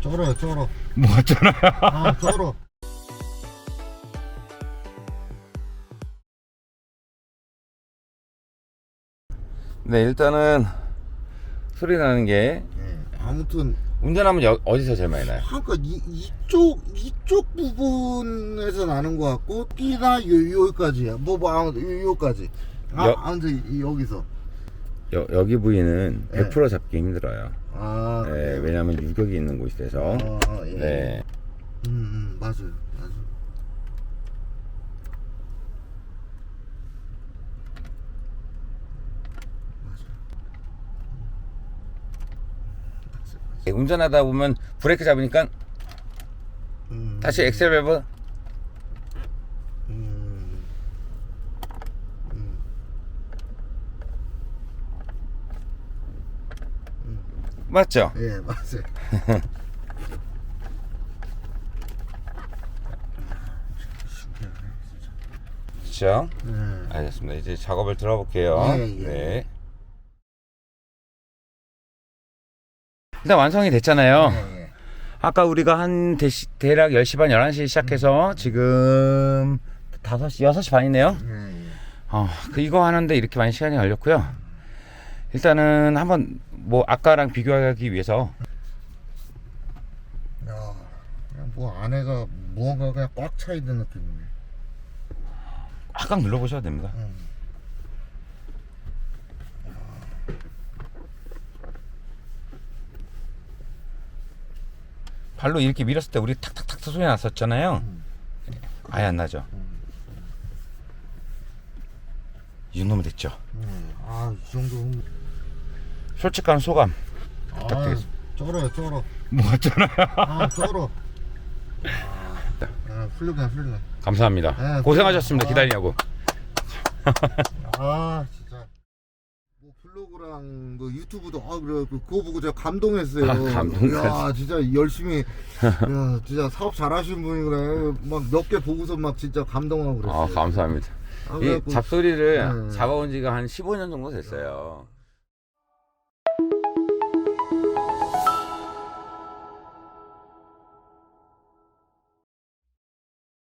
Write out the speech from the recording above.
쩔어요 쩔어 뭐가 쩌나요? 아 쩔어 네 일단은 소리 나는 게 네, 아무튼 운전하면 여, 어디서 제일 많이 나요? 그러니까 이, 이쪽 이쪽 부분에서 나는 것 같고 띠나 요, 여기까지야 뭐뭐 아무튼 요, 요까지 아, 여- 아무튼 이- 여기서 여, 여기 부위는 네. 100% 잡기 힘들어요. 아 네, 그래요? 왜냐하면 유격이 있는 곳이라서. 아, 예. 네. 음, 음 맞아요 맞아요 네, 운전하다 보면 브레이크 잡으니까 음, 다시 엑셀 밟아 맞죠? 예 맞아요 그렇죠? 네. 알겠습니다. 이제 작업을 들어볼게요. 예, 예. 네. 일단 완성이 됐잖아요. 예, 예. 아까 우리가 한 대시, 대략 10시 반, 11시 시작해서 지금 5시, 6시 반이네요. 예, 예. 어, 그 이거 하는데 이렇게 많이 시간이 걸렸고요. 일단은 한번 뭐 아까랑 비교하기 위해서 야, 그냥 뭐 안에가 무언가 그냥 꽉 차 있는 느낌이네. 확각 눌러보셔도 됩니다. 음. 발로 이렇게 밀었을 때 우리 탁탁탁 소리 났었잖아요. 아예 안 나죠. 이 정도면 됐죠. 음. 아, 이 정도. 솔직한 소감 아, 부탁드리겠습니다. 쩔어요, 쩔어. 뭐가 잖아요 아, 쩔어. 아, 아, 훌륭해, 훌륭해. 감사합니다. 네, 고생하셨습니다. 아. 기다리냐고. 아, 진짜. 뭐 블로그랑 뭐 유튜브도 아 그래 그- 그거 보고 제가 감동했어요. 아, 감동까지. 야, 진짜 열심히 야, 진짜 사업 잘하시는 분이구나. 막몇 개 보고서 막 진짜 감동하고 그랬어요. 아, 감사합니다. 아, 이 그래갖고- 잡소리를 네. 잡아온 지가 한 15년 정도 됐어요.